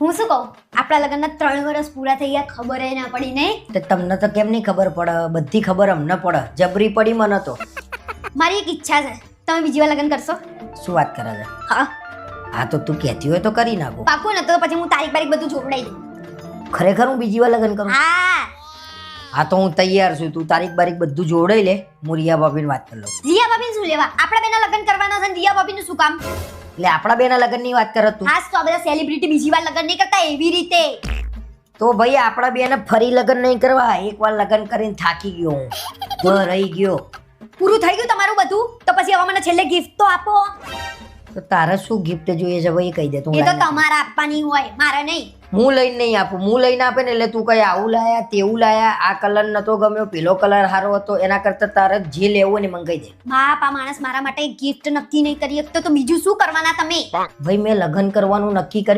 હું શું કહું? આપણા લગ્નના ત્રણ વર્ષ પૂરા થઈ ગયા ખબર ના પડી નહીં? તો તમને તો કેમ નહીં ખબર પડે? બધી ખબર અમને પડે. જબરી પડી મને તો. મારી એક ઈચ્છા છે. તમે બીજી વાર લગ્ન કરશો? શું વાત કરે છે? હા. હા તો તું કહેતી હોય તો કરી નાખો. પાકું ને તો પછી હું તારીખ બારીખ બધું જોડાઈ દઉં. ખરેખર હું બીજી વાર લગ્ન કરું? હા. હા તો હું તૈયાર છું. તું તારીખ બારીખ બધું જોડાઈ લે. હું રિયા ભાભીને વાત કરી લઉં. રિયા ભાભીને શું લેવા? આપણા બેના લગ્ન કરવાના છે રિયા ભાભીનું શું કામ? એટલે આપણા બેના લગ્નની વાત કરો તું. હા તો આ બધા સેલિબ્રિટી બીજી વાર લગ્ન નહીં કરતા એવી રીતે. તો ભાઈ આપણા બેને ફરી લગ્ન નહીં કરવા. એકવાર લગ્ન કરીને થાકી ગયો હું. તો રહી ગયો. પૂરું થઈ ગયું તમારું બધું? તો પછી હવે મને છેલ્લે ગિફ્ટ તો આપો. તો તારે શું ગિફ્ટ જોઈએ છે? ભાઈ કહી દે તું એ તો તમારે આપવાની હોય મારે નહીં. હું લઈને નહીં આપું. હું લઈને આપે ને એટલે તું કઈ આવું લાયા તેવું લાયા આ કલર નતો ગમ્યો પેલો કલર સારો હતો એના કરતા તારે જે લેવું ને મંગાઈ દે. બાપ આ માણસ મારા માટે ગિફ્ટ નક્કી નહીં કરી શકતો તો બીજું શું કરવાના તમે? ભાઈ મેં લગ્ન કરવાનું નક્કી કર્યું